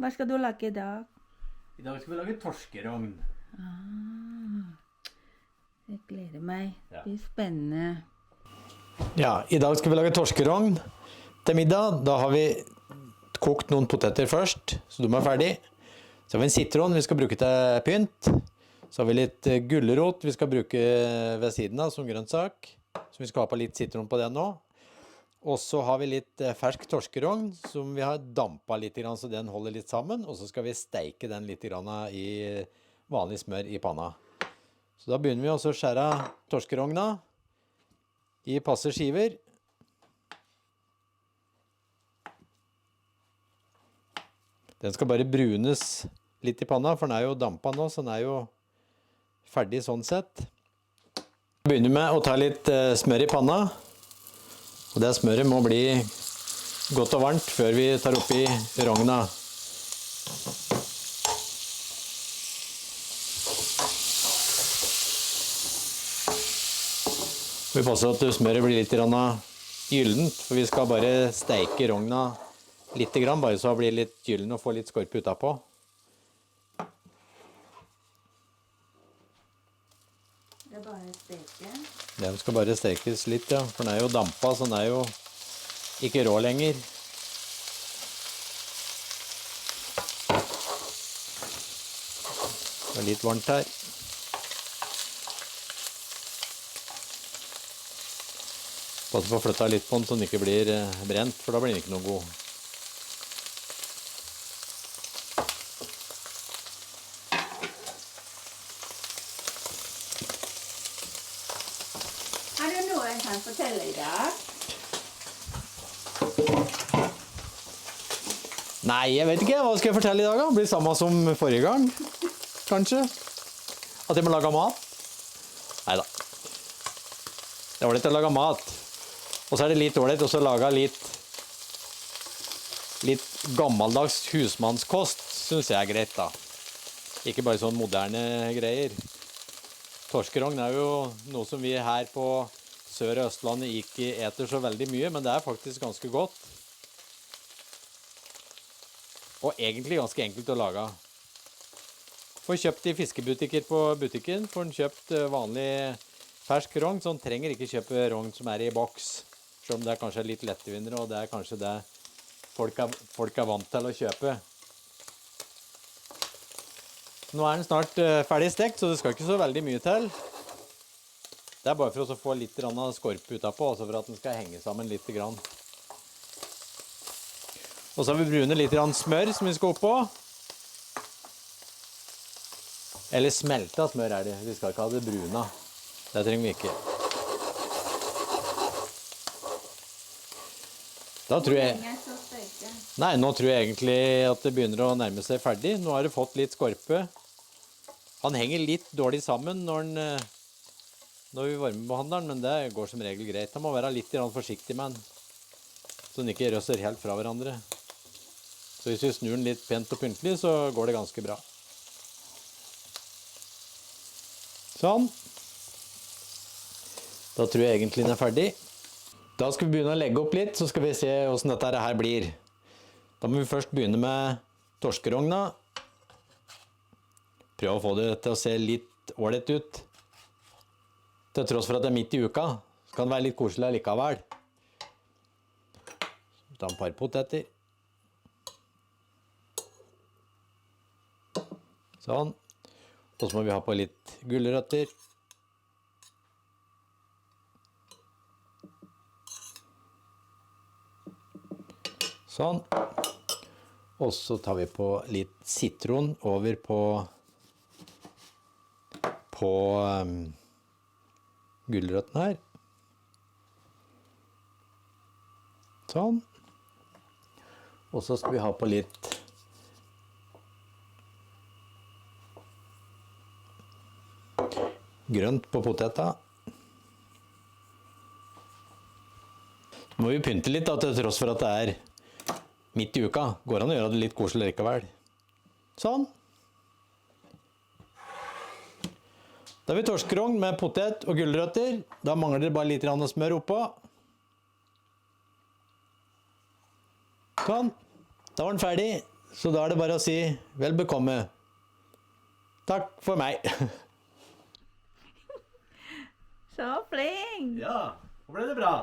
Hva skal du lage i dag? I dag skal vi lage torskerogn. Ah, jeg gleder meg. Ja. Det blir spennende. Ja, i dag skal vi lage torskerogn til middag. Da har vi kokt noen poteter først, så de er ferdig. Så har vi en sitron vi skal bruke til pynt. Så har vi litt eh, gulrot vi skal bruke ved siden av som grønnsak. Så vi skal ha på litt sitron på det nå. Og så har vi litt eh, fersk torskerogn som vi har dampa litt, så den holder litt sammen. Og så skal vi steike den litt i vanlig smør i panna. Så da begynner vi å skjære torskerogna i passe skiver. Den skal bare brunes litt i panna, for den er jo dampa nå, så den er jo ferdig sånn sett. Begynner med å ta litt eh, smør i panna. Og det smøret må bli godt og varmt før vi tar oppi rogna. Vi passer at smøret blir litt gyllent, for vi skal bare steike rogna litt, bare så det blir litt gyllen og får litt skorpe utapå. Det er bare å steke. Den skal bare stekes litt, ja. For den er jo dampa, så den er jo ikke rå lenger. Det er litt varmt her. Passe på å flytte litt på den så den ikke blir eh, brent, for da blir den ikke noe god. Jeg kan fortelle i dag? Nei, jeg vet ikke. Hva skal jeg fortelle i dag? da? Blir det samme som forrige gang? Kanskje? At jeg må lage mat? Nei da. Det er ålreit å lage mat. Og så er det litt ålreit å lage litt Litt gammeldags husmannskost, syns jeg er greit, da. Ikke bare sånn moderne greier. Torskerogn er jo noe som vi her på Sør- og Østlandet ikke eter så veldig mye, men det er faktisk ganske godt. Og egentlig ganske enkelt å lage. Får kjøpt i fiskebutikker på butikken. Får en kjøpt eh, vanlig fersk rogn, så en trenger ikke kjøpe rogn som er i boks. Selv om det er kanskje litt lettvinnere, og det er kanskje det folk er, folk er vant til å kjøpe. Nå er den snart eh, ferdig stekt, så det skal ikke så veldig mye til. Det er bare for å få litt skorpe utapå, altså for at den skal henge sammen litt. Og så har vi brunet litt smør som vi skal oppå. Eller smelta smør er det. Vi skal ikke ha det bruna. Det trenger vi ikke. Da tror jeg. Nei, nå tror jeg egentlig at det begynner å nærme seg ferdig. Nå har det fått litt skorpe. Han henger litt dårlig sammen når, eh, når vi varmebehandler den, men det går som regel greit. Han må være litt forsiktig med den, så den ikke røsser helt fra hverandre. Så hvis vi snur den litt pent og pyntelig, så går det ganske bra. Sånn. Da tror jeg egentlig den er ferdig. Da skal vi begynne å legge opp litt, så skal vi se hvordan dette her blir. Da må vi først begynne med torskerogna. Prøve å få det til å se litt ålreit ut. Til tross for at det er midt i uka, så kan det være litt koselig likevel. Ta en par poteter. Sånn. Og så må vi ha på litt gulrøtter. Sånn. Og så tar vi på litt sitron over på på um, gulrøttene her. Sånn. Og så skal vi ha på litt grønt på poteta. Må vi pynte litt da, til tross for at det er midt i uka. Går an å gjøre det litt koselig likevel. Sånn. Da har vi torskerogn med potet og gulrøtter. Da mangler det bare litt smør oppå. Sånn. Da var den ferdig, så da er det bare å si vel bekomme. Takk for meg. Så flink! Ja. Nå ble det bra.